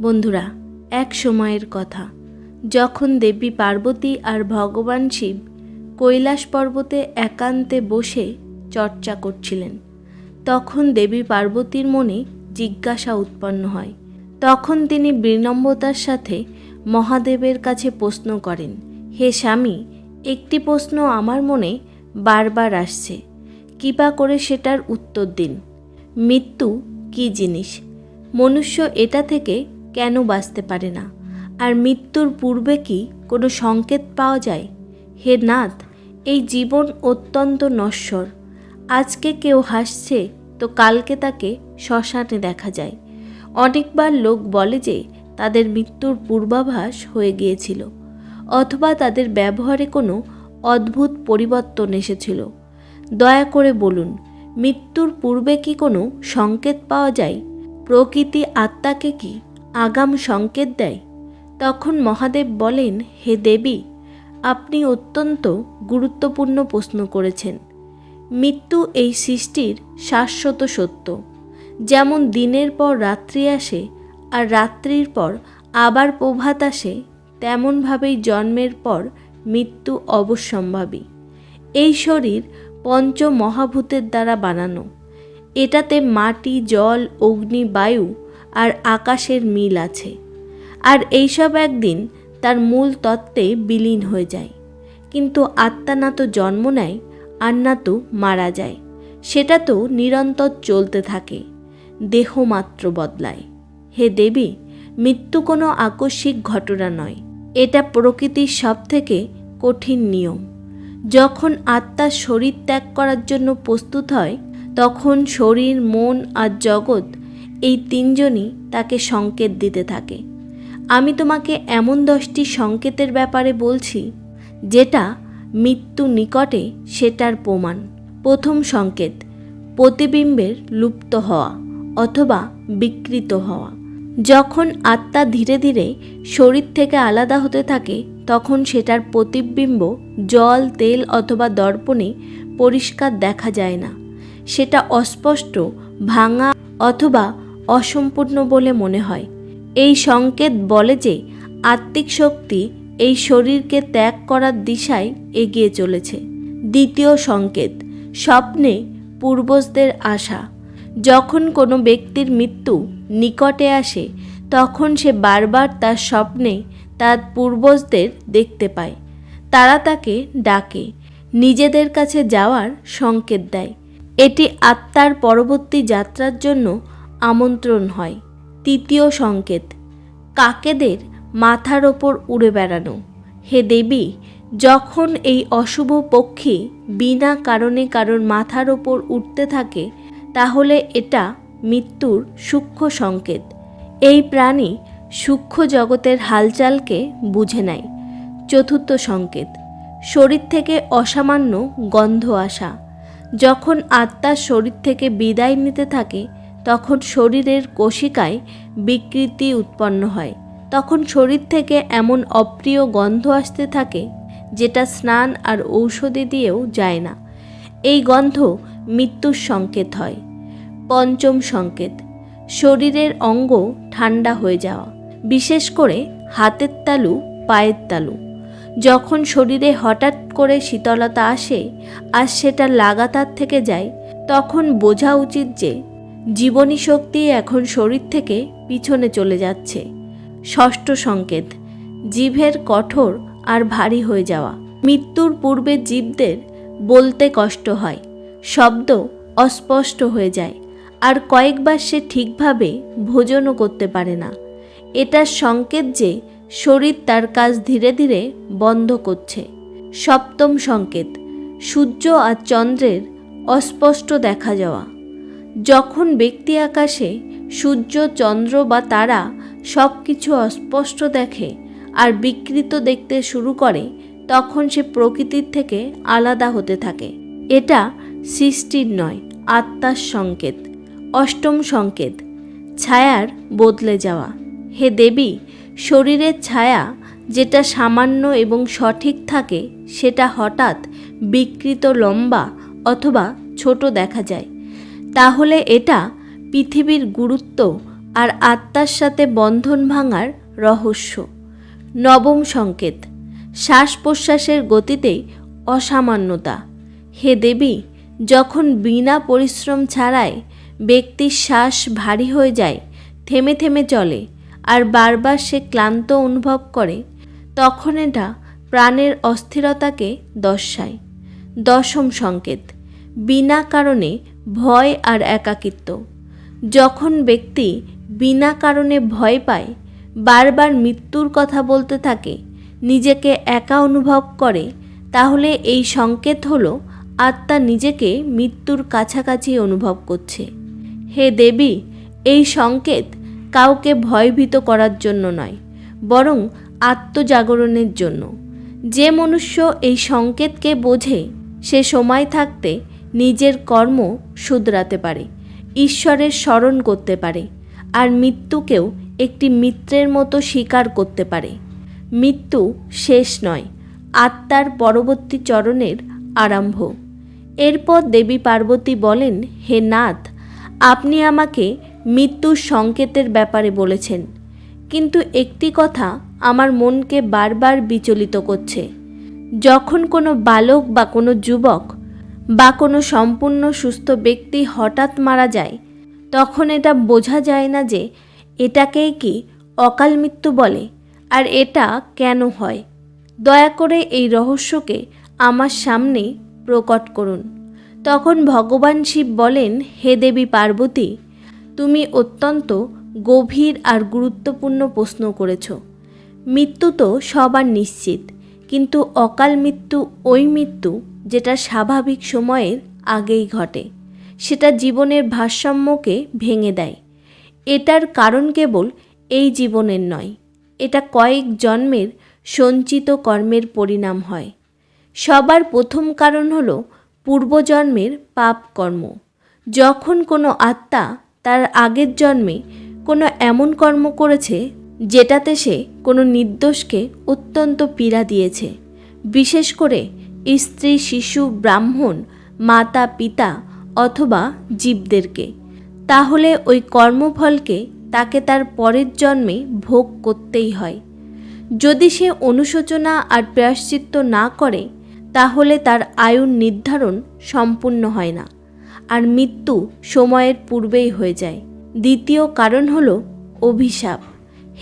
বন্ধুরা, এক সময়ের কথা। যখন দেবী পার্বতী আর ভগবান শিব কৈলাস পর্বতে একান্তে বসে চর্চা করছিলেন, তখন দেবী পার্বতীর মনে জিজ্ঞাসা উৎপন্ন হয়। তখন তিনি বিনম্রতার সাথে মহাদেবের কাছে প্রশ্ন করেন, হে স্বামী, একটি প্রশ্ন আমার মনে বারবার আসছে। কৃপা করে সেটার উত্তর দিন। মৃত্যু কী জিনিস? মনুষ্য এটা থেকে কেন বাঁচতে পারে না? আর মৃত্যুর পূর্বে কি কোনো সংকেত পাওয়া যায়? হে নাথ, এই জীবন অত্যন্ত নশ্বর। আজকে কেউ হাসছে, তো কালকে তাকে শ্মশানে দেখা যায়। অনেকবার লোক বলে যে, তাদের মৃত্যুর পূর্বাভাস হয়ে গিয়েছিল, অথবা তাদের ব্যবহারে কোনো অদ্ভুত পরিবর্তন এসেছিল। দয়া করে বলুন, মৃত্যুর পূর্বে কি কোনো সংকেত পাওয়া যায়? প্রকৃতি আত্মাকে কি আগাম সংকেত দেয়। তখন মহাদেব বলেন, হে দেবী, আপনি অত্যন্ত গুরুত্বপূর্ণ প্রশ্ন করেছেন। মৃত্যু এই সৃষ্টির শাশ্বত সত্য। যেমন দিনের পর রাত্রি আসে আর রাত্রির পর আবার প্রভাত আসে, তেমনভাবেই জন্মের পর মৃত্যু অবশ্যম্ভাবী। এই শরীর পঞ্চ মহাভূতের দ্বারা বানানো। এটাতে মাটি, জল, অগ্নি, বায়ু আর আকাশের মিল আছে। আর এইসব একদিন তার মূল তত্ত্বে বিলীন হয়ে যায়। কিন্তু আত্মা না তো জন্ম নেয়, আর না তো মারা যায়। সেটা তো নিরন্তর চলতে থাকে, দেহ মাত্র বদলায়। হে দেবী, মৃত্যু কোনো আকস্মিক ঘটনা নয়। এটা প্রকৃতির সবথেকে কঠিন নিয়ম। যখন আত্মা শরীর ত্যাগ করার জন্য প্রস্তুত হয়, তখন শরীর, মন আর জগৎ এই তিনজনই তাকে সংকেত দিতে থাকে। আমি তোমাকে এমন দশটি সংকেতের ব্যাপারে বলছি, যেটা মৃত্যু নিকটে সেটার প্রমাণ। প্রথম সংকেত, প্রতিবিম্বের লুপ্ত হওয়া অথবা বিকৃত হওয়া। যখন আত্মা ধীরে ধীরে শরীর থেকে আলাদা হতে থাকে, তখন সেটার প্রতিবিম্ব জল, তেল অথবা দর্পণে পরিষ্কার দেখা যায় না। সেটা অস্পষ্ট, ভাঙা অথবা অসম্পূর্ণ বলে মনে হয়। এই সংকেত বলে যে, আত্মিক শক্তি এই শরীরকে ত্যাগ করার দিশায় এগিয়ে চলেছে। দ্বিতীয় সংকেত, স্বপ্নে পূর্বজদের আশা। যখন কোনো ব্যক্তির মৃত্যু নিকটে আসে, তখন সে বারবার তার স্বপ্নে তার পূর্বজদের দেখতে পায়। তারা তাকে ডাকে, নিজেদের কাছে যাওয়ার সংকেত দেয়। এটি আত্মার পরবর্তী যাত্রার জন্য আমন্ত্রণ হয়। তৃতীয় সংকেত, কাকেদের মাথার ওপর উড়ে বেড়ানো। হে দেবী, যখন এই অশুভ পক্ষী বিনা কারণে কারোর মাথার ওপর উঠতে থাকে, তাহলে এটা মৃত্যুর সূক্ষ্ম সংকেত। এই প্রাণী সূক্ষ্ম জগতের হালচালকে বুঝে নেয়। চতুর্থ সংকেত, শরীর থেকে অসামান্য গন্ধ আসা। যখন আত্মার শরীর থেকে বিদায় নিতে থাকে তখন শরীরের কোশিকায় বিকৃতি উৎপন্ন হয়। তখন শরীর থেকে এমন অপ্রিয় গন্ধ আসতে থাকে, যেটা স্নান আর ঔষধি দিয়েও যায় না। এই গন্ধ মৃত্যুর সংকেত হয়, পঞ্চম সংকেত। শরীরের অঙ্গ ঠান্ডা হয়ে যাওয়া, বিশেষ করে হাতের তালু, পায়ের তালু। যখন শরীরে হঠাৎ করে শীতলতা আসে আর সেটা লাগাতার থেকে যায়, তখন বোঝা উচিত যে জীবনী শক্তি এখন শরীর থেকে পিছনে চলে যাচ্ছে। ষষ্ঠ সংকেত জিভের কঠোর আর ভারী হয়ে যাওয়া। মৃত্যুর পূর্বে জীবদের বলতে কষ্ট হয়, শব্দ অস্পষ্ট হয়ে যায়, আর কয়েকবার সে ঠিকভাবে ভোজনও করতে পারে না। এটার সংকেত যে শরীর তার কাজ ধীরে ধীরে বন্ধ করছে। সপ্তম সংকেত, সূর্য আর চন্দ্রের অস্পষ্ট দেখা যাওয়া। যখন ব্যক্তি আকাশে, সূর্য, চন্দ্র বা তারা সব কিছু অস্পষ্ট দেখে আর বিকৃত দেখতে শুরু করে, তখন সে প্রকৃতির থেকে আলাদা হতে থাকে। এটা সৃষ্টির নয়, আত্মার সংকেত, অষ্টম সংকেত, ছায়ার বদলে যাওয়া। হে দেবী, শরীরের ছায়া যেটা সামান্য এবং সঠিক থাকে, সেটা হঠাৎ বিকৃত, লম্বা অথবা ছোট দেখা যায়। তাহলে এটা পৃথিবীর গুরুত্ব আর আত্মার সাথে বন্ধন ভাঙার রহস্য। নবম সংকেত শ্বাস প্রশ্বাসের গতিতেই অসামান্যতা। হে দেবী, যখন বিনা পরিশ্রম ছাড়াই ব্যক্তির শ্বাস ভারী হয়ে যায়, থেমে থেমে চলে আর বারবার সে ক্লান্ত অনুভব করে, তখন এটা প্রাণের অস্থিরতাকে দর্শায়। দশম সংকেত, বিনা কারণে ভয় আর একাকিত্ব। যখন ব্যক্তি বিনা কারণে ভয় পায়, বারবার মৃত্যুর কথা বলতে থাকে, নিজেকে একা অনুভব করে, তাহলে এই সংকেত হলো আত্মা নিজেকে মৃত্যুর কাছাকাছি অনুভব করছে। হে দেবী, এই সংকেত কাউকে ভয়ভীত করার জন্য নয়, বরং আত্মজাগরণের জন্য। যে মনুষ্য এই সংকেতকে বোঝে, সে সময় থাকতে নিজের কর্ম শুধরাতে পারে, ঈশ্বরের স্মরণ করতে পারে, আর মৃত্যুকেও একটি মিত্রের মতো স্বীকার করতে পারে। মৃত্যু শেষ নয়, আত্মার পরবর্তী চরণের আরম্ভ। এরপর দেবী পার্বতী বলেন, হে নাথ, আপনি আমাকে মৃত্যুর সংকেতের ব্যাপারে বলেছেন, কিন্তু একটি কথা আমার মনকে বারবার বিচলিত করছে। যখন কোনো বালক বা কোনো যুবক বা কোনো সম্পূর্ণ সুস্থ ব্যক্তি হঠাৎ মারা যায়, তখন এটা বোঝা যায় না যে এটাকেই কি অকাল মৃত্যু বলে আর এটা কেন হয়। দয়া করে এই রহস্যকে আমার সামনে প্রকট করুন। তখন ভগবান শিব বলেন, হে দেবী পার্বতী, তুমি অত্যন্ত গভীর আর গুরুত্বপূর্ণ প্রশ্ন করেছ। মৃত্যু তো সবার নিশ্চিত, কিন্তু অকাল মৃত্যু ওই মৃত্যু যেটা স্বাভাবিক সময়ের আগেই ঘটে, সেটা জীবনের ভারসাম্যকে ভেঙে দেয়। এটার কারণ কেবল এই জীবনের নয়, এটা কয়েক জন্মের সঞ্চিত কর্মের পরিণাম হয়। সবার প্রথম কারণ হল পূর্বজন্মের পাপ কর্ম। যখন কোনো আত্মা তার আগের জন্মে কোনো এমন কর্ম করেছে, যেটাতে সে কোনো নির্দোষকে অত্যন্ত পীড়া দিয়েছে, বিশেষ করে স্ত্রী, শিশু, ব্রাহ্মণ, মাতা, পিতা অথবা জীবদেরকে। তাহলে ওই কর্মফলকে তাকে তার পরের জন্মে ভোগ করতেই হয়। যদি সে অনুশোচনা আর প্রায়শ্চিত্ত না করে, তাহলে তার আয়ুর নির্ধারণ সম্পূর্ণ হয় না আর মৃত্যু সময়ের পূর্বেই হয়ে যায়। দ্বিতীয় কারণ হল অভিশাপ।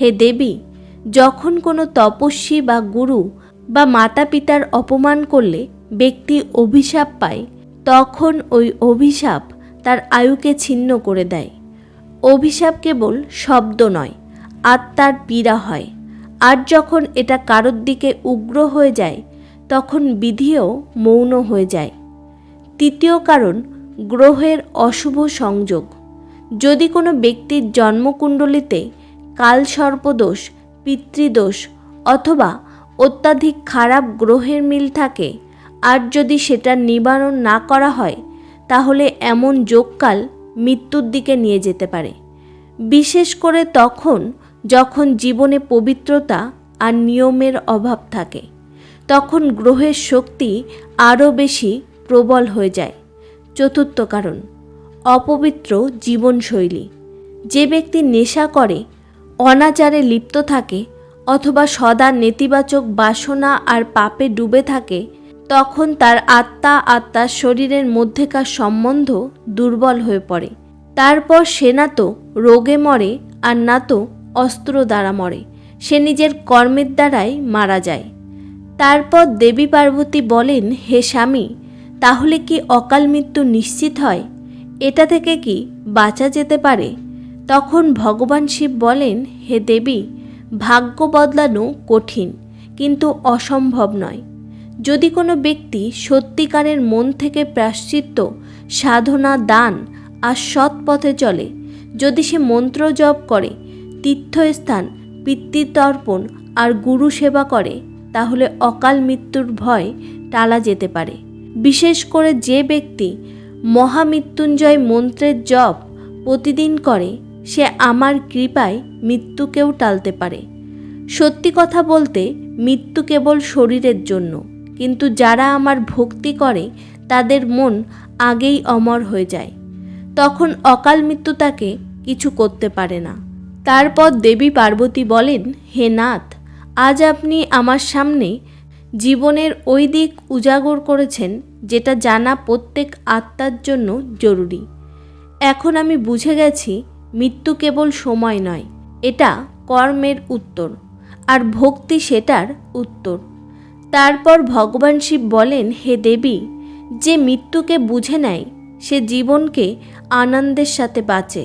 হে দেবী, যখন কোনো তপস্বী বা গুরু বা মাতা পিতার অপমান করলে ব্যক্তি অভিশাপ পায়, তখন ওই অভিশাপ তার আয়ুকে ছিন্ন করে দেয়। অভিশাপ কেবল শব্দ নয়, আত্মার পীড়া হয়। আর যখন এটা কারোর দিকে উগ্র হয়ে যায়, তখন বিধিও মৌন হয়ে যায়। তৃতীয় কারণ, গ্রহের অশুভ সংযোগ। যদি কোনো ব্যক্তির জন্মকুণ্ডলিতে কালসর্পদোষ, পিতৃদোষ অথবা অত্যাধিক খারাপ গ্রহের মিল থাকে। আর যদি সেটা নিবারণ না করা হয়, তাহলে এমন যোগকাল মৃত্যুর দিকে নিয়ে যেতে পারে। বিশেষ করে তখন যখন জীবনে পবিত্রতা আর নিয়মের অভাব থাকে, তখন গ্রহের শক্তি আরও বেশি প্রবল হয়ে যায়। চতুর্থ কারণ, অপবিত্র জীবনশৈলী। যে ব্যক্তি নেশা করে, অনাচারে লিপ্ত থাকে অথবা সদা নেতিবাচক বাসনা আর পাপে ডুবে থাকে, তখন তার আত্মা আত্মার শরীরের মধ্যেকার সম্বন্ধ দুর্বল হয়ে পড়ে। তারপর সে না তো রোগে মরে আর না তো অস্ত্র দ্বারা মরে, সে নিজের কর্মের দ্বারাই মারা যায়। তারপর দেবী পার্বতী বলেন, হে স্বামী, তাহলে কি অকাল মৃত্যু নিশ্চিত হয়? এটা থেকে কি বাঁচা যেতে পারে? তখন ভগবান শিব বলেন, হে দেবী ভাগ্য বদলানো কঠিন, কিন্তু অসম্ভব নয়। যদি কোনো ব্যক্তি সত্যিকারের মন থেকে প্রাশ্চিত্য সাধনা, দান আর সৎ পথে চলে, যদি সে মন্ত্র জপ করে, তীর্থস্থান, পিতৃতর্পণ আর গুরু সেবা করে, তাহলে অকাল মৃত্যুর ভয় টালা যেতে পারে। বিশেষ করে যে ব্যক্তি মহামৃত্যুঞ্জয় মন্ত্রের জপ প্রতিদিন করে সে আমার কৃপায় মৃত্যুকেও টালতে পারে। সত্যি কথা বলতে, মৃত্যু কেবল শরীরের জন্য, কিন্তু যারা আমার ভক্তি করে, তাদের মন আগেই অমর হয়ে যায়। তখন অকাল মৃত্যু তাকে কিছু করতে পারে না। তারপর দেবী পার্বতী বলেন, হে নাথ, আজ আপনি আমার সামনে জীবনের ওই দিক উজাগর করেছেন, যেটা জানা প্রত্যেক আত্মার জন্য জরুরি। এখন আমি বুঝে গেছি মৃত্যু কেবল সময় নয়, এটা কর্মের উত্তর, আর ভক্তি সেটার উত্তর। তারপর ভগবান শিব বলেন, হে দেবী, যে মৃত্যুকে বুঝে নেয়, সে জীবনকে আনন্দের সাথে বাঁচে,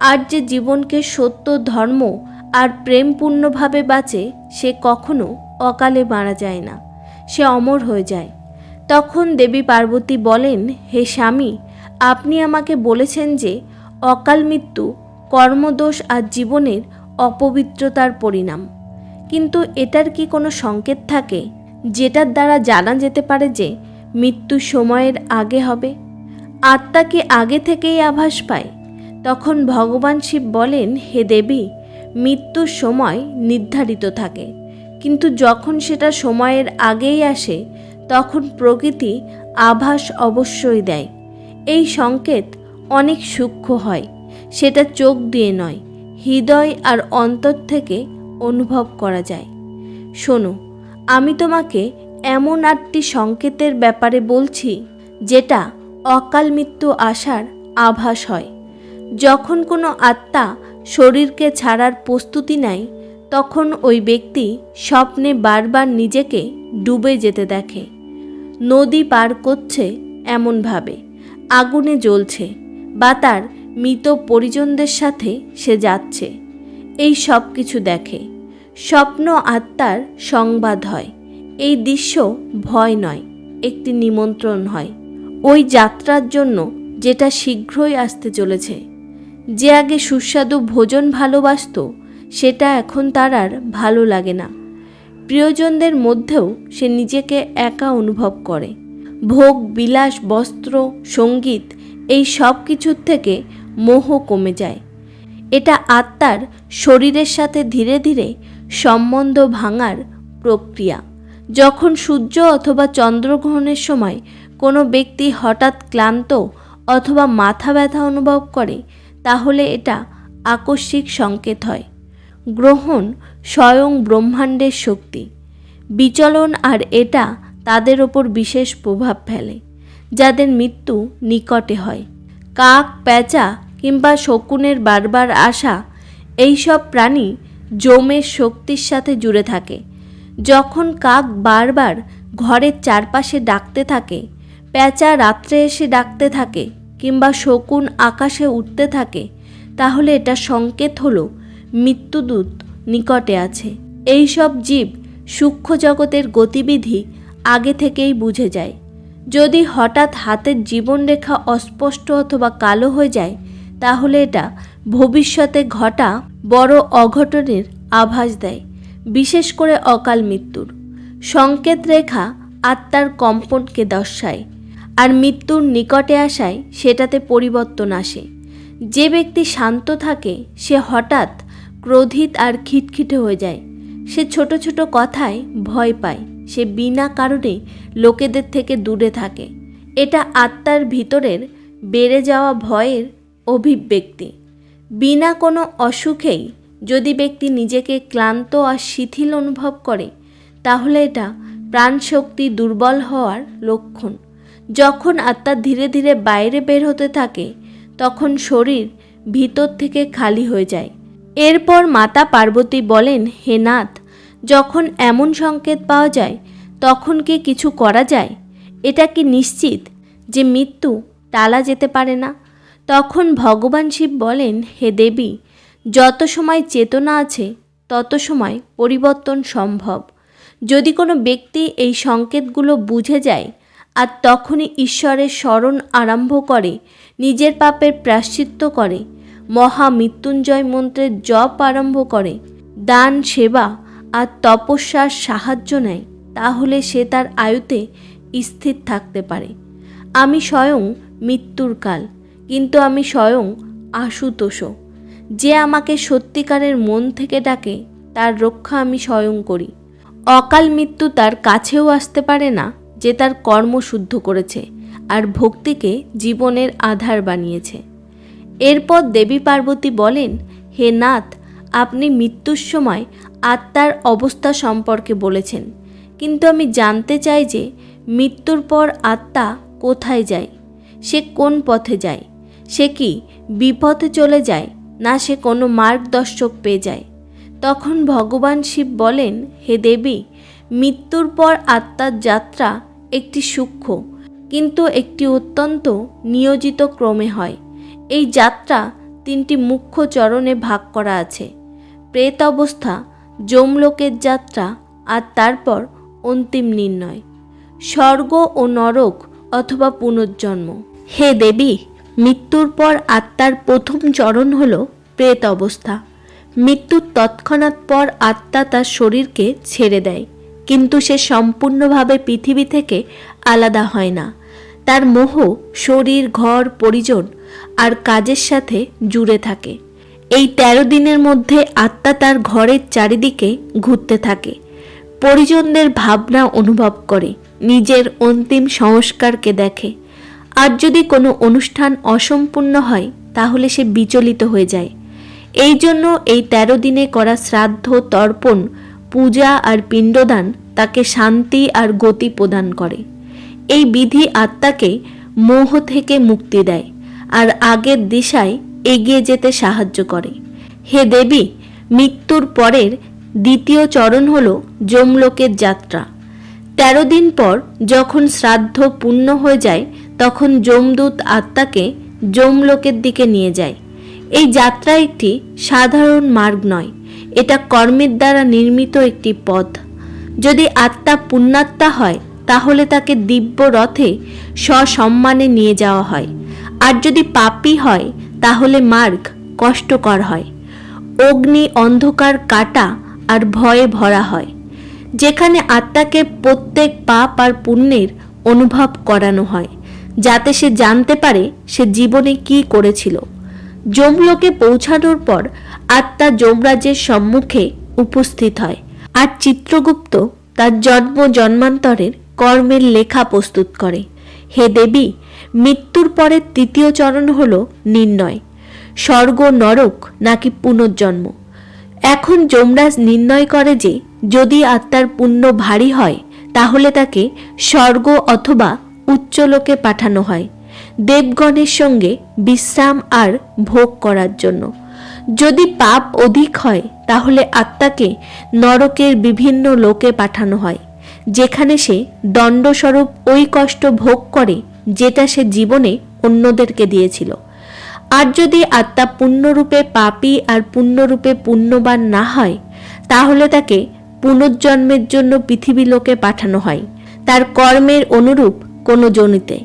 আর যে জীবনকে সত্য, ধর্ম আর প্রেমপূর্ণভাবে বাঁচে, সে কখনো অকালে মারা যায় না, সে অমর হয়ে যায়। তখন দেবী পার্বতী বলেন, হে স্বামী, আপনি আমাকে বলেছেন যে অকাল মৃত্যু, কর্মদোষ আর জীবনের অপবিত্রতার পরিণাম। কিন্তু এটার কি কোনো সংকেত থাকে, যেটার দ্বারা জানা যেতে পারে যে মৃত্যু সময়ের আগে হবে? আত্মা কি আগে থেকেই আভাস পায়? তখন ভগবান শিব বলেন, হে দেবী, মৃত্যুর সময় নির্ধারিত থাকে। কিন্তু যখন সেটা সময়ের আগেই আসে, তখন প্রকৃতি আভাস অবশ্যই দেয়। এই সংকেত অনেক সূক্ষ্ম হয়। সেটা চোখ দিয়ে নয়, হৃদয় আর অন্তর থেকে অনুভব করা যায়। শোনো, আমি তোমাকে এমন আটটি সংকেতের ব্যাপারে বলছি, যেটা অকাল মৃত্যু আসার আভাস হয়। যখন কোনো আত্মা শরীরকে ছাড়ার প্রস্তুতি নেয়, তখন ওই ব্যক্তি স্বপ্নে বারবার নিজেকে ডুবে যেতে দেখে। নদী পার করছে এমনভাবে, আগুনে জ্বলছে। বা তার মৃত পরিজনদের সাথে সে যাচ্ছে। এই সব কিছু দেখে। স্বপ্ন আত্মার সংবাদ হয়। এই দৃশ্য ভয় নয়, একটি নিমন্ত্রণ হয়। ওই যাত্রার জন্য যেটা শীঘ্রই আসতে চলেছে। যে আগে সুস্বাদু ভোজন ভালোবাসত, সেটা এখন তার আর ভালো লাগে না। প্রিয়জনদের মধ্যেও সে নিজেকে একা অনুভব করে। ভোগ, বিলাস, বস্ত্র, সংগীত এই সব কিছুর থেকে মোহ কমে যায়। এটা আত্মার শরীরের সাথে ধীরে ধীরে সম্বন্ধ ভাঙার প্রক্রিয়া। যখন সূর্য অথবা চন্দ্রগ্রহণের সময় কোনো ব্যক্তি হঠাৎ ক্লান্ত অথবা মাথা ব্যথা অনুভব করে, তাহলে এটা আকস্মিক সংকেত হয়। গ্রহণ স্বয়ং ব্রহ্মাণ্ডের শক্তি। বিচলন আর এটা তাদের ওপর বিশেষ প্রভাব ফেলে। যাদের মৃত্যু নিকটে হয়। কাক, প্যাঁচা কিংবা শকুনের বারবার আসা এইসব প্রাণী জমের শক্তির সাথে জুড়ে থাকে। যখন কাক বারবার ঘরের চারপাশে ডাকতে থাকে, প্যাঁচা রাত্রে এসে ডাকতে থাকে কিংবা শকুন আকাশে উঠতে থাকে, তাহলে এটা সংকেত হলো মৃত্যুদূত নিকটে আছে। এই সব জীব সূক্ষ্ম জগতের গতিবিধি আগে থেকেই বুঝে যায়। যদি হঠাৎ হাতের জীবনরেখা অস্পষ্ট অথবা কালো হয়ে যায়, তাহলে এটা ভবিষ্যতে ঘটা বড় অঘটনের আভাস দেয়, বিশেষ করে অকাল মৃত্যুর। সংকেত রেখা আত্মার কম্পনকে দর্শায়, আর মৃত্যুর নিকটে আসায় সেটাতে পরিবর্তন আসে। যে ব্যক্তি শান্ত থাকে, সে হঠাৎ ক্রোধিত আর খিটখিটে হয়ে যায়। সে ছোট ছোট কথায় ভয় পায়। সে বিনা কারণে লোকেদের থেকে দূরে থাকে। এটা আত্মার ভিতরের বেড়ে যাওয়া ভয়ের অভিব্যক্তি। বিনা কোনো অসুখেই যদি ব্যক্তি নিজেকে ক্লান্ত আর শিথিল অনুভব করে, তাহলে এটা প্রাণশক্তি দুর্বল হওয়ার লক্ষণ। যখন আত্মা ধীরে ধীরে বাইরে বের হতে থাকে, তখন শরীর ভিতর থেকে খালি হয়ে যায়। এরপর মাতা পার্বতী বলেন, হে নাথ যখন এমন সংকেত পাওয়া যায়, তখন কি কিছু করা যায়? এটা কি নিশ্চিত যে মৃত্যু টালা যেতে পারে না? তখন ভগবান শিব বলেন, হে দেবী, যত সময় চেতনা আছে, তত সময় পরিবর্তন সম্ভব। যদি কোনো ব্যক্তি এই সংকেতগুলো বুঝে যায় আর তখনই ঈশ্বরের স্মরণ আরম্ভ করে, নিজের পাপের প্রাশ্চিত্য করে, মহা মৃত্যুঞ্জয় মন্ত্রের জপ আরম্ভ করে, দান, সেবা আর তপস্যার সাহায্য নেয়, তাহলে সে তার আয়ুতে স্থির থাকতে পারে। আমি স্বয়ং মৃত্যুর কাল, কিন্তু আমি স্বয়ং আশুতোষ যে আমাকে সত্যিকারের মন থেকে ডাকে, তার রক্ষা আমি স্বয়ং করি। অকাল মৃত্যু তার কাছেও আসতে পারে না, যে তার কর্ম শুদ্ধ করেছে, আর ভক্তিকে জীবনের আধার বানিয়েছে। এরপর দেবী পার্বতী বলেন, হে নাথ, আপনি মৃত্যুর সময় আত্মার অবস্থা সম্পর্কে বলেছেন। কিন্তু আমি জানতে চাই যে মৃত্যুর পর আত্মা কোথায় যায়? সে কোন পথে যায়? সে কি বিপথে চলে যায় না সে কোনো মার্গদর্শক পেয়ে যায়? তখন ভগবান শিব বলেন, হে দেবী, মৃত্যুর পর আত্মার যাত্রা একটি সূক্ষ্ম, কিন্তু একটি অত্যন্ত নিয়োজিত ক্রমে হয়। এই যাত্রা তিনটি মুখ্য চরণে ভাগ করা আছে। প্রেত অবস্থা যমলোকের যাত্রা আর তারপর অন্তিম নির্ণয়। স্বর্গ ও নরক অথবা পুনর্জন্ম। হে দেবী, মৃত্যুর পর আত্মার প্রথম চরণ হল প্রেত অবস্থা। মৃত্যুর তৎক্ষণাৎ পর আত্মা তার শরীরকে ছেড়ে দেয়। কিন্তু সে সম্পূর্ণভাবে পৃথিবী থেকে আলাদা হয় না। তার মোহ, শরীর, ঘর, পরিজন আর কাজের সাথে জুড়ে থাকে। এই তেরো দিনের মধ্যে আত্মা তার ঘরের চারিদিকে ঘুরতে থাকে। পরিজনদের ভাবনা অনুভব করে, নিজের অন্তিম সংস্কারকে দেখে। আর যদি কোনো অনুষ্ঠান অসম্পূর্ণ হয়, তাহলে সে বিচলিত হয়ে যায়। এই জন্য এই তেরো দিনে করা শ্রাদ্ধ, তর্পণ, পূজা আর পিণ্ডদান তাকে শান্তি আর গতি প্রদান করে। এই বিধি আত্মাকে মোহ থেকে মুক্তি দেয়। আর আগের দিশায় এগিয়ে যেতে সাহায্য করে। হে দেবী, মৃত্যুর পরের দ্বিতীয় চরণ হল যমলোকের যাত্রা। তেরো দিন পর যখন শ্রাদ্ধ পূর্ণ হয়ে যায়, তখন যমদূত আত্মাকে যমলোকের দিকে নিয়ে যায়। এই যাত্রা একটি সাধারণ মার্গ নয়, এটা কর্মের দ্বারা নির্মিত একটি পথ। যদি আত্মা পুণ্যাত্মা হয়, তাহলে তাকে দিব্য রথে সসম্মানে নিয়ে যাওয়া হয়। আর যদি পাপী হয় তাহলে মার্গ কষ্টকর হয়। অগ্নি অন্ধকার কাটা আর ভয়ে ভরা হয়। যেখানে আত্মাকে প্রত্যেক পাপ আর পুণ্যের অনুভব করানো হয়, যাতে সে জানতে পারে সে জীবনে কি করেছিল। যমলোকে পৌঁছানোর পর আত্মা যমরাজের সম্মুখে উপস্থিত হয় আর চিত্রগুপ্ত তার জন্ম জন্মান্তরের কর্মের লেখা প্রস্তুত করে। হে দেবী মৃত্যুর পরের তৃতীয় চরণ হল নির্ণয়। স্বর্গ নরক নাকি পুনর্জন্ম? এখন যমরাজ নির্ণয় করে যে, যদি আত্মার পুণ্য ভারী হয়, তাহলে তাকে স্বর্গ অথবা উচ্চলোকে পাঠানো হয়। দেবগণের সঙ্গে বিশ্রাম আর ভোগ করার জন্য। যদি পাপ অধিক হয়, তাহলে আত্মাকে নরকের বিভিন্ন লোকে পাঠানো হয়, যেখানে সে দণ্ডস্বরূপ ওই কষ্ট ভোগ করে যেটা সে জীবনে অন্যদেরকে দিয়েছিল। আর যদি আত্মা পূর্ণরূপে পাপী আর পূর্ণরূপে পুণ্যবান না হয়, তাহলে তাকে পুনর্জন্মের জন্য পৃথিবী লোকে পাঠানো হয়। তার কর্মের অনুরূপ কোনো জনিতে।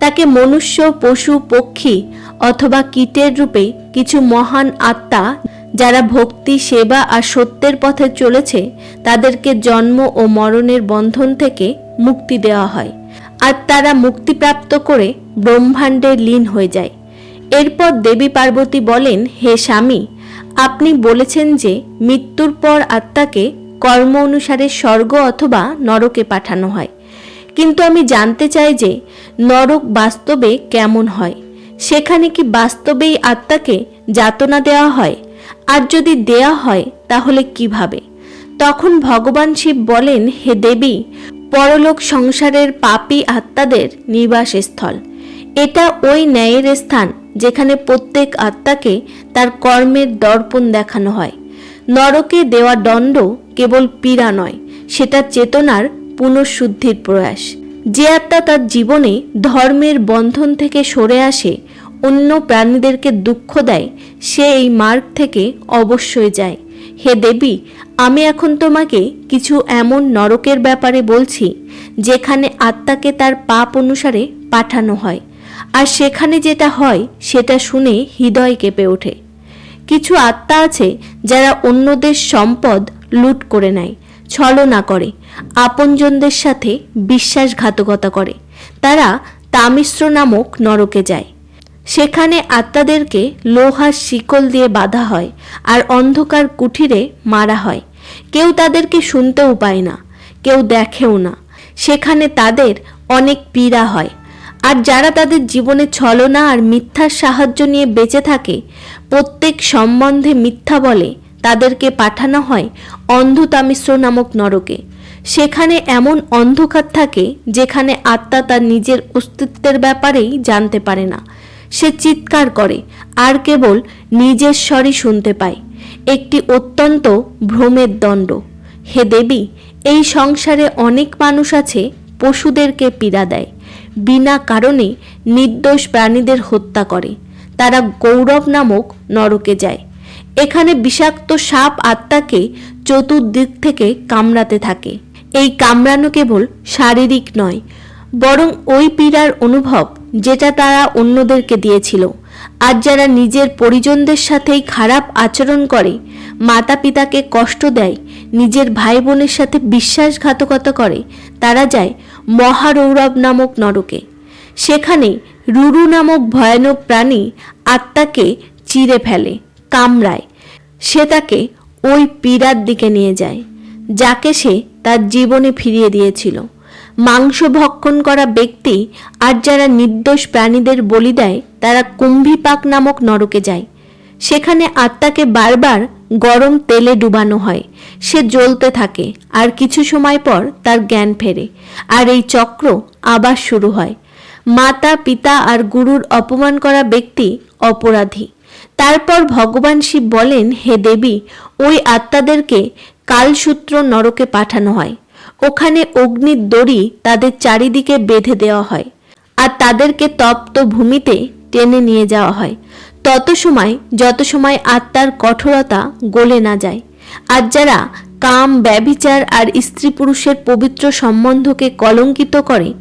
তাকে মনুষ্য, পশু, পক্ষী অথবা কীটের রূপে কিছু মহান আত্মা যারা ভক্তি, সেবা আর সত্যের পথে চলেছে, তাদেরকে জন্ম ও মরণের বন্ধন থেকে মুক্তি দেওয়া হয়। আর তারা মুক্তিপ্রাপ্ত করে ব্রহ্মাণ্ডে লীন হয়ে যায়। এরপর দেবী পার্বতী বলেন, হে স্বামী, আপনি বলেছেন যে মৃত্যুর পর আত্মাকে কর্ম অনুসারে স্বর্গ অথবা নরকে পাঠানো হয়। কিন্তু আমি জানতে চাই যে নরক বাস্তবে কেমন হয়? সেখানে কি বাস্তবেই আত্মাকে যাতনা দেওয়া হয়? আর যদি দেয়া হয়, তাহলে কীভাবে? তখন ভগবান শিব বলেন, হে দেবী পরলোক সংসারের পাপী আত্মাদের নিবাসস্থল। এটা ওই ন্যায়ের স্থান যেখানে প্রত্যেক আত্মাকে তার কর্মের দর্পণ দেখানো হয়। নরকে দেওয়া দণ্ড কেবল পীড়া নয়, সেটা চেতনার পুনঃশুদ্ধির প্রয়াস। যে আত্মা তার জীবনে ধর্মের বন্ধন থেকে সরে আসে, অন্য প্রাণীদেরকে দুঃখ দেয়, সে এই মার্গ থেকে অবশ্যই যায়। হে দেবী, আমি এখন তোমাকে কিছু এমন নরকের ব্যাপারে বলছি, যেখানে আত্মাকে তার পাপ অনুসারে পাঠানো হয়, আর সেখানে যেটা হয়, সেটা শুনে হৃদয় কেঁপে ওঠে। কিছু আত্মা আছে, যারা অন্যদের সম্পদ লুট করে নেয়, ছলনা করে, আপনজনদের সাথে বিশ্বাসঘাতকতা করে। তারা তামিশ্র নামক নরকে যায়। সেখানে আত্মাদেরকে লোহার শিকল দিয়ে বাঁধা হয় আর অন্ধকার কুঠিরে মারা হয়। কেউ তাদেরকে শুনতেও পায় না, কেউ দেখেও না। সেখানে তাদের অনেক পীড়া হয়। আর যারা তাদের জীবনে ছলনা আর মিথ্যার সাহায্য নিয়ে বেঁচে থাকে, প্রত্যেক সম্বন্ধে মিথ্যা বলে তাদেরকে পাঠানো হয় অন্ধতামিশ্র নামক নরকে। সেখানে এমন অন্ধকার থাকে যেখানে আত্মা তার নিজের অস্তিত্বের ব্যাপারেই জানতে পারে না। সে চিৎকার করে, আর কেবল নিজের স্বরই শুনতে পায়। একটি অত্যন্ত ভ্রমের দণ্ড। হে দেবী, এই সংসারে অনেক মানুষ আছে, পশুদেরকে পীড়া দেয়। বিনা কারণে নির্দোষ প্রাণীদের হত্যা করে। তারা গৌরব নামক নরকে যায়। এখানে বিষাক্ত সাপ আত্মাকে চতুর্দিক থেকে কামড়াতে থাকে। এই কামড়ানো কেবল শারীরিক নয়, বরং ওই পীড়ার অনুভব যেটা তারা অন্যদেরকে দিয়েছিল। আর যারা নিজের পরিজনদের সাথেই খারাপ আচরণ করে মাতা পিতাকে কষ্ট দেয়, নিজের ভাই বোনের সাথে বিশ্বাসঘাতকতা করে, তারা যায় মহারৌরব নামক নরকে। সেখানে রুরু নামক ভয়ানক প্রাণী আত্মাকে চিরে ফেলে, কামড়ায়। সে তাকে ওই পীড়ার দিকে নিয়ে যায়, যাকে সে তার জীবনে ফিরিয়ে দিয়েছিল। মাংস ভক্ষণ করা ব্যক্তি আর যারা নির্দোষ প্রাণীদের বলি দেয়, তারা কুম্ভিপাক নামক নরকে যায়। সেখানে আত্মাকে বারবার গরম তেলে ডুবানো হয়। সে জ্বলতে থাকে আর কিছু সময় পর তার জ্ঞান ফেরে আর এই চক্র আবার শুরু হয়। মাতা, পিতা আর গুরুর অপমান করা ব্যক্তি অপরাধী। তারপর ভগবান শিব বলেন, হে দেবী, ওই আত্মাদেরকে কালসূত্র নরকে পাঠানো হয়। ওখানে অগ্নির দড়ি তাদের চারিদিকে বেঁধে দেওয়া হয় আর তাদেরকে তপ্ত ভূমিতে টেনে নিয়ে যাওয়া হয়। তত সময়, যত সময় আত্মার কঠোরতা গলে না যায় আর যারা কাম, ব্যভিচার আর স্ত্রী পুরুষের পবিত্র সম্বন্ধকে কলঙ্কিত করে,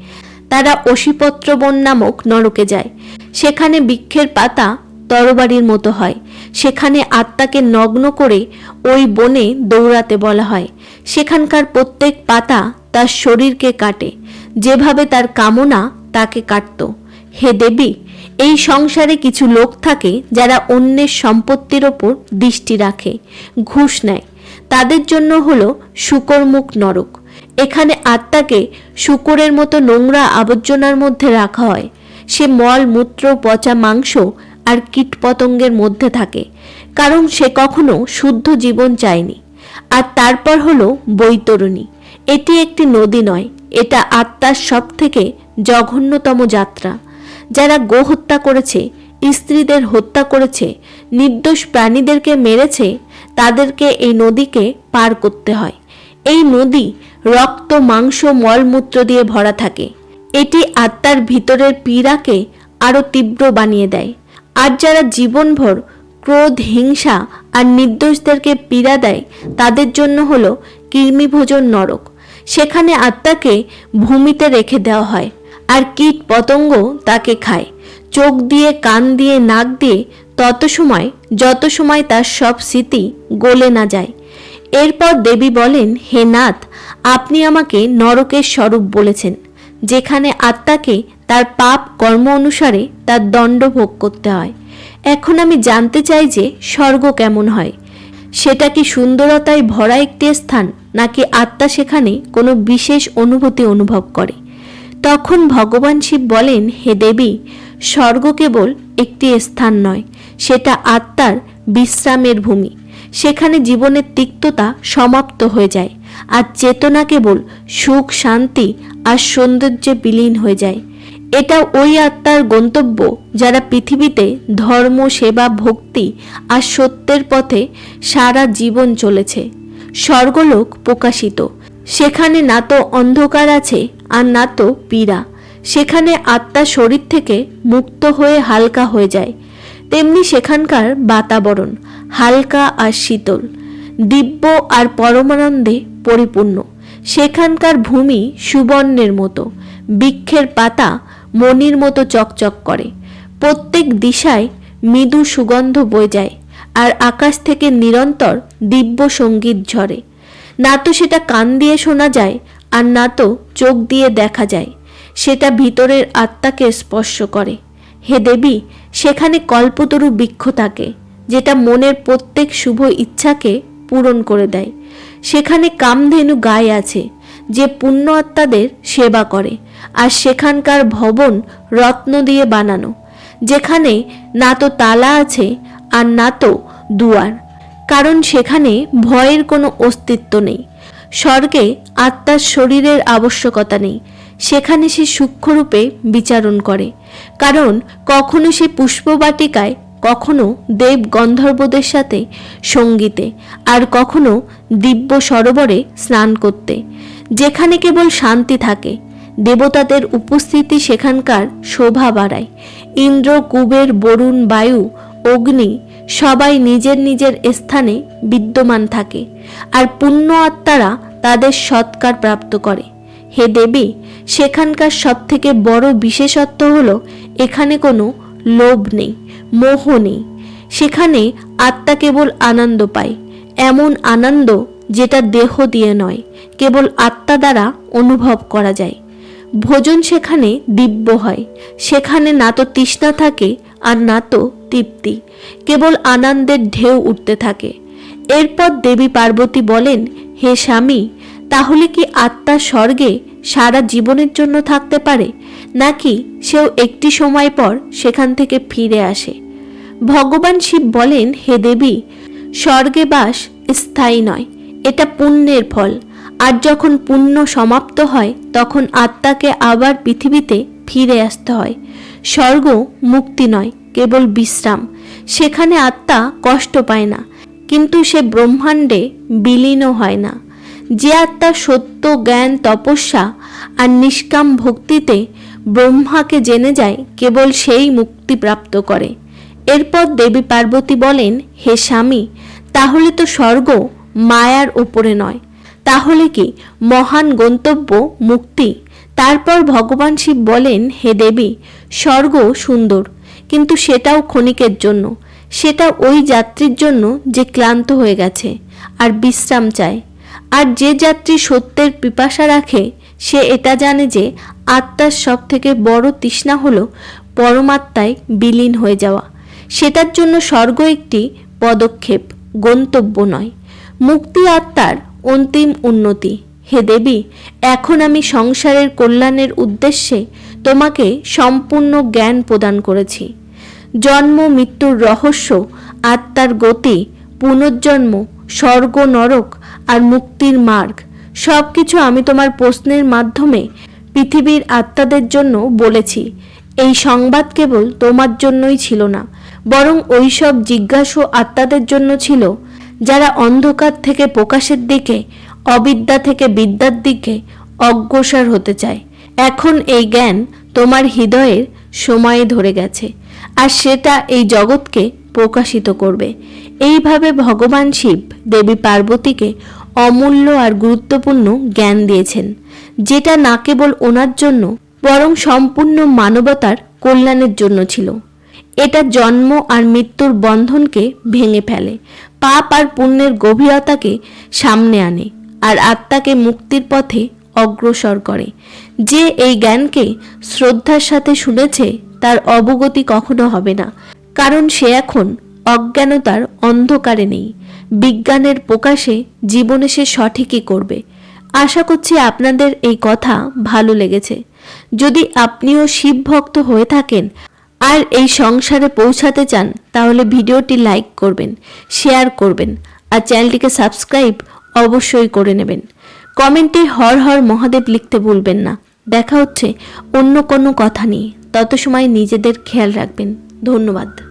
তারা অশিপত্র বন নামক নরকে যায়। সেখানে বৃক্ষের পাতা তরবারির মতো হয় সেখানে আত্মাকে নগ্ন করে ওই বনে দৌড়াতে বলা হয়। সেখানকার প্রত্যেক পাতা তার শরীরকে কাটে। যেভাবে তার কামনা তাকে কাটত। হে দেবী, এই সংসারে কিছু লোক থাকে যারা অন্যের সম্পত্তির ওপর দৃষ্টি রাখে, ঘুষ নেয়। তাদের জন্য হলো শুকরমুখ নরক। এখানে আত্মাকে শুকরের মতো নোংরা আবর্জনার মধ্যে রাখা হয়। সে মল, মূত্র, পচা মাংস আর কীটপতঙ্গের মধ্যে থাকে, কারণ সে কখনো শুদ্ধ জীবন চায়নি। আর তারপর হলো বৈতরণী। এটি একটি নদী নয়, এটা আত্মার সব থেকে জঘন্যতম যাত্রা। যারা গো হত্যা করেছে, স্ত্রীদের হত্যা করেছে, নির্দোষ প্রাণীদেরকে মেরেছে, তাদেরকে এই নদীকে পার করতে হয়। এই নদী রক্ত, মাংস, মলমূত্র দিয়ে ভরা থাকে। এটি আত্মার ভিতরের পীড়াকে আরও তীব্র বানিয়ে দেয়। আর যারা জীবনভর ক্রোধ, হিংসা আর নির্দোষদেরকে পীড়া দেয়, তাদের জন্য হলো কৃমিভোজন নরক। সেখানে আত্মাকে ভূমিতে রেখে দেওয়া হয় আর কীট পতঙ্গ তাকে খায়। চোখ দিয়ে, কান দিয়ে, নাক দিয়ে তত সময়, যত সময় তার সব স্মৃতি গলে না যায়। এরপর দেবী বলেন, হে নাথ, আপনি আমাকে নরকের স্বরূপ বলেছেন। যেখানে আত্মাকে তার পাপ কর্ম অনুসারে তার দণ্ড ভোগ করতে হয়। এখন আমি জানতে চাই যে স্বর্গ কেমন হয়? সেটা কি সুন্দরতায় ভরা একটি স্থান, নাকি আত্মা সেখানে কোনো বিশেষ অনুভূতি অনুভব করে? তখন ভগবান শিব বলেন, হে দেবী, স্বর্গ কেবল একটি স্থান নয়, সেটা আত্মার বিশ্রামের ভূমি। সেখানে জীবনের তিক্ততা সমাপ্ত হয়ে যায়। আর চেতনা কেবল সুখ, শান্তি আর সৌন্দর্যে বিলীন হয়ে যায়। এটা ওই আত্মার গন্তব্য যারা পৃথিবীতে ধর্ম, সেবা, ভক্তি আর সত্যের পথে সারা জীবন চলেছে। স্বর্গলোক প্রকাশিত। সেখানে না তো অন্ধকার আছে আর না তো পীড়া। সেখানে আত্মা শরীর থেকে মুক্ত হয়ে হালকা হয়ে যায়। তেমনি সেখানকার বাতাবরণ হালকা আর শীতল। দিব্য আর পরমানন্দে পরিপূর্ণ। সেখানকার ভূমি সুবর্ণের মতো। বৃক্ষের পাতা মণির মতো চকচক করে। প্রত্যেক দিশায় মৃদু সুগন্ধ বয়ে যায় আর আকাশ থেকে নিরন্তর দিব্য সংগীত ঝরে। না তো সেটা কান দিয়ে শোনা যায় আর না তো চোখ দিয়ে দেখা যায়। সেটা ভিতরের আত্মাকে স্পর্শ করে। হে দেবী, সেখানে কল্পতরু বৃক্ষ থাকে, যেটা মনের প্রত্যেক শুভ ইচ্ছাকে পূরণ করে দেয়। সেখানে কামধেনু গায়ে আছে, যে পুণ্য আত্মাদের সেবা করে, আর সেখানকার ভবন রত্ন দিয়ে বানানো, যেখানে না তো তালা আছে, আর না তো দুয়ার, কারণ সেখানে ভয়ের কোনো অস্তিত্ব নেই। স্বর্গে আত্মার শরীরের আবশ্যকতা নেই, সেখানে সে সূক্ষ্মরূপে বিচারণ করে, কারণ কখনো সে পুষ্পবাটিকায় কখনো দেব গন্ধর্বদের সাথে সঙ্গীতে আর কখনো দিব্য সরোবরে স্নান করতে। যেখানে কেবল শান্তি থাকে, দেবতাদের উপস্থিতি সেখানকার শোভা বাড়ায়। ইন্দ্র, কুবের, বরুণ, বায়ু, অগ্নি সবাই নিজের নিজের স্থানে বিদ্যমান থাকে আর পুণ্য আত্মারা তাদের সৎকার প্রাপ্ত করে। হে দেবী, সেখানকার সবথেকে বড় বিশেষত্ব হলো এখানে কোনো লোভ নেই। মোহ নেই। সেখানে আত্মা কেবল আনন্দ পায়। এমন আনন্দ যেটা দেহ দিয়ে নয়, কেবল আত্মা দ্বারা অনুভব করা যায়। ভোজন সেখানে দিব্য হয়। সেখানে না তো তৃষ্ণা থাকে আর না তো তৃপ্তি। কেবল আনন্দের ঢেউ উঠতে থাকে। এরপর দেবী পার্বতী বলেন, হে স্বামী তাহলে কি আত্মা স্বর্গে সারা জীবনের জন্য থাকতে পারে? নাকি সেও একটি সময় পর সেখান থেকে ফিরে আসে? ভগবান শিব বলেন, হে দেবী, স্বর্গে বাস স্থায়ী নয়, এটা পুণ্যের ফল। আর যখন পুণ্য সমাপ্ত হয়, তখন আত্মাকে আবার পৃথিবীতে ফিরে আসতে হয়। স্বর্গ মুক্তি নয়, কেবল বিশ্রাম। সেখানে আত্মা কষ্ট পায় না, কিন্তু সে ব্রহ্মাণ্ডে বিলীনও হয় না। যে আত্মা সত্য, জ্ঞান, তপস্যা আর নিষ্কাম ভক্তিতে ব্রহ্মাকে জেনে যায়, কেবল সেই মুক্তি প্রাপ্ত করে। এরপর দেবী পার্বতী বলেন, হে স্বামী, তাহলে তো স্বর্গ মায়ার উপরে নয়। তাহলে কি মহান গন্তব্য মুক্তি? তারপর ভগবান শিব বলেন, হে দেবী, স্বর্গ সুন্দর, কিন্তু সেটাও ক্ষণিকের জন্য। সেটা ওই যাত্রীর জন্য যে ক্লান্ত হয়ে গেছে আর বিশ্রাম চায়। আর যে যাত্রী সত্যের পিপাসা রাখে, সে এটা জানে যে আত্মার সব থেকে বড় তৃষ্ণা হল পরমাত্মায় বিলীন হয়ে যাওয়া। সেটার জন্য স্বর্গ একটি পদক্ষেপ, গন্তব্য নয়। মুক্তি আত্মার অন্তিম উন্নতি। হে দেবী, এখন আমি সংসারের কল্যাণের উদ্দেশ্যে তোমাকে সম্পূর্ণ জ্ঞান প্রদান করেছি। জন্ম, মৃত্যুর রহস্য, আত্মার গতি, পুনর্জন্ম, স্বর্গ নরক আর মুক্তির মার্গ। সব কিছু আমি তোমার প্রশ্নের মাধ্যমে পৃথিবীর আত্মাদের জন্য বলেছি। এই সংবাদ কেবল তোমার জন্যই ছিল না, বরং ওইসব জিজ্ঞাসু আত্মাদের জন্য ছিল, যারা অন্ধকার থেকে প্রকাশের দিকে, অবিদ্যা থেকে বিদ্যার দিকে অগ্রসর হতে চায়। এখন এই জ্ঞান তোমার হৃদয়ের সময়ে ধরে গেছে, আর সেটা এই জগৎকে প্রকাশিত করবে। এইভাবে ভগবান শিব দেবী পার্বতীকে অমূল্য আর গুরুত্বপূর্ণ জ্ঞান দিয়েছেন, যেটা না কেবল ওনার জন্য, বরং সম্পূর্ণ মানবতার কল্যাণের জন্য ছিল। এটা জন্ম আর মৃত্যুর বন্ধনকে ভেঙে ফেলে, পাপ আর পুণ্যের গভীরতাকে সামনে আনে, আর আত্মাকে মুক্তির পথে অগ্রসর করে। যে এই জ্ঞানকে শ্রদ্ধার সাথে শুনেছে, তার অবগতি কখনো হবে না, কারণ সে এখন অজ্ঞানতার অন্ধকারে নেই। বিজ্ঞানের প্রকাশে জীবনে সে সঠিকই করবে। আশা করছি আপনাদের এই কথা ভালো লেগেছে। যদি আপনিও শিব ভক্ত হয়ে থাকেন আর এই সংসারে পৌঁছাতে চান, তাহলে ভিডিওটি লাইক করবেন, শেয়ার করবেন আর চ্যানেলটিকে সাবস্ক্রাইব অবশ্যই করে নেবেন। কমেন্টে হর হর মহাদেব লিখতে ভুলবেন না। দেখা হচ্ছে অন্য কোনো কথা নিয়ে। তত সময় নিজেদের খেয়াল রাখবেন। ধন্যবাদ।